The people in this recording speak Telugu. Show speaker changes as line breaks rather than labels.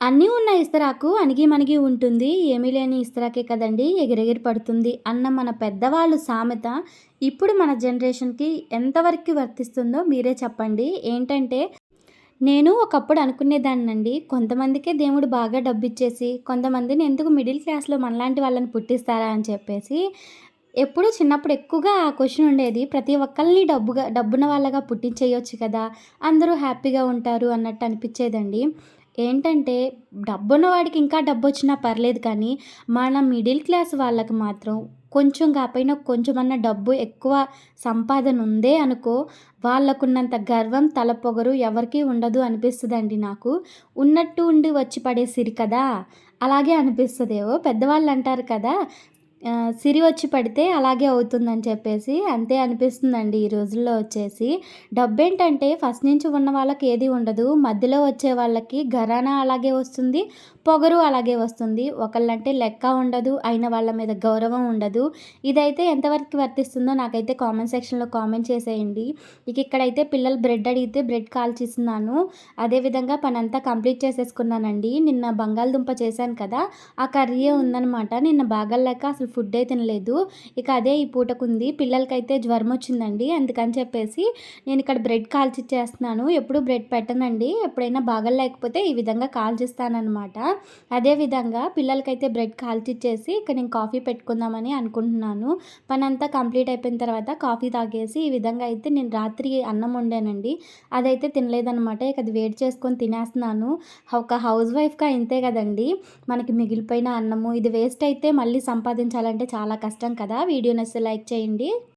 అన్నీ ఉన్న ఇస్తరాకు అణిగి మణిగి ఉంటుంది. ఏమీ లేని ఇస్తరాకే కదండి ఎగిరెగిరి పడుతుంది. అన్న మన పెద్దవాళ్ళు సామెత ఇప్పుడు మన జనరేషన్కి ఎంతవరకు వర్తిస్తుందో మీరే చెప్పండి. ఏంటంటే నేను ఒకప్పుడు అనుకునేదాన్నండి కొంతమందికే దేవుడు బాగా డబ్బు ఇచ్చేసి కొంతమందిని ఎందుకు మిడిల్ క్లాస్లో మనలాంటి వాళ్ళని పుట్టిస్తారా అని చెప్పేసి ఎప్పుడు చిన్నప్పుడు ఎక్కువగా ఆ క్వశ్చన్ ఉండేది ప్రతి ఒక్కరిని డబ్బుగా డబ్బున వాళ్ళగా పుట్టించేయొచ్చు కదా అందరూ హ్యాపీగా ఉంటారు అన్నట్టు అనిపించేదండి. ఏంటంటే డబ్బున్న వాడికి ఇంకా డబ్బు వచ్చినా పర్లేదు కానీ మన మిడిల్ క్లాస్ వాళ్ళకి మాత్రం కొంచెం కాకపోయినా కొంచెమన్నా డబ్బు ఎక్కువ సంపాదన ఉందే అనుకో వాళ్ళకున్నంత గర్వం తలపొగరు ఎవరికీ ఉండదు అనిపిస్తుందండి నాకు. ఉన్నట్టు ఉండి వచ్చి పడేసిరి కదా? అలాగే అనిపిస్తుందేవో పెద్దవాళ్ళు అంటారు కదా సిరి వచ్చి పడితే అలాగే అవుతుందని చెప్పేసి అంతే అనిపిస్తుందండి ఈ రోజుల్లో వచ్చేసి. డబ్బేంటంటే ఫస్ట్ నుంచి ఉన్న వాళ్ళకి ఏది ఉండదు. మధ్యలో వచ్చే వాళ్ళకి ఘరానా అలాగే వస్తుంది పొగరు అలాగే వస్తుంది. ఒకళ్ళంటే లెక్క ఉండదు అయిన వాళ్ళ మీద గౌరవం ఉండదు. ఇదైతే ఎంతవరకు వర్తిస్తుందో నాకైతే కామెంట్ సెక్షన్లో కామెంట్ చేసేయండి. ఇక ఇక్కడైతే పిల్లలు బ్రెడ్ అడిగితే బ్రెడ్ కాల్చిస్తున్నాను. అదేవిధంగా పని అంతా కంప్లీట్ చేసేసుకున్నానండి. నిన్న బంగాళదుంప చేశాను కదా ఆ కర్రీయే ఉందనమాట నిన్న బాగాలేక అసలు ఫుడ్ ఫుడ్డే తినలేదు. ఇక అదే ఈ పూటకుంది పిల్లలకైతే జ్వరం వచ్చిందండి. అందుకని చెప్పేసి నేను ఇక్కడ బ్రెడ్ కాల్చిచ్చేస్తున్నాను. ఎప్పుడు బ్రెడ్ పెట్టనండి. ఎప్పుడైనా బాగా లేకపోతే ఈ విధంగా కాల్చిస్తానమాట అదేవిధంగా పిల్లలకైతే బ్రెడ్ కాల్చిచ్చేసి ఇక నేను కాఫీ పెట్టుకుందామని అనుకుంటున్నాను. పని అంతా కంప్లీట్ అయిపోయిన తర్వాత కాఫీ తాగేసి ఈ విధంగా అయితే నేను రాత్రి అన్నం వండానండి. అదైతే తినలేదనమాట ఇక అది వేడి చేసుకొని తినేస్తున్నాను. ఒక హౌస్ వైఫ్గా ఇంతే కదండి. మనకి మిగిలిపోయిన అన్నము ఇది వేస్ట్ అయితే మళ్ళీ సంపాదించాలి చేయాలంటే చాలా కష్టం కదా. వీడియో నచ్చితే లైక్ చేయండి.